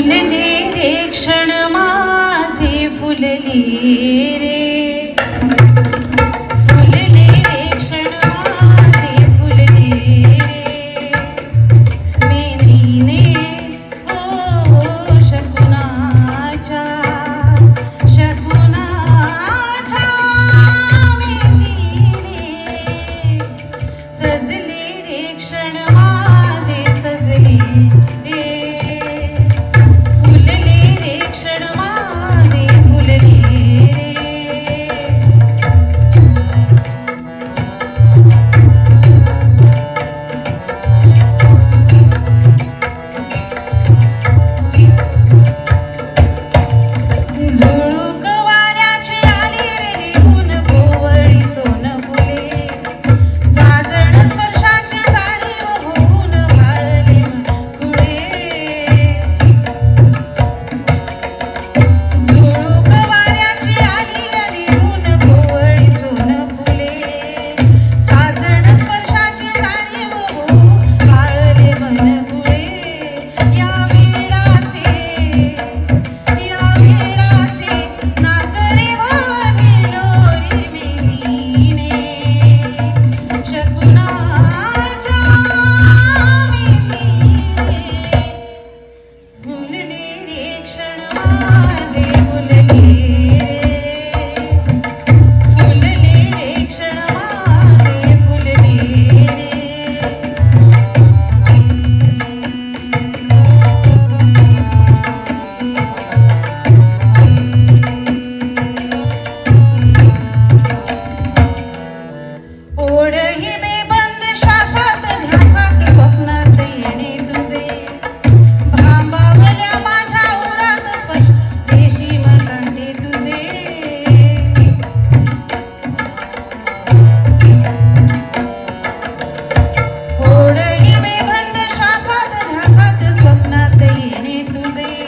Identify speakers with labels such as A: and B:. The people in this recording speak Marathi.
A: फुलले रे क्षण माझे फुलले रे. ஏனே துதை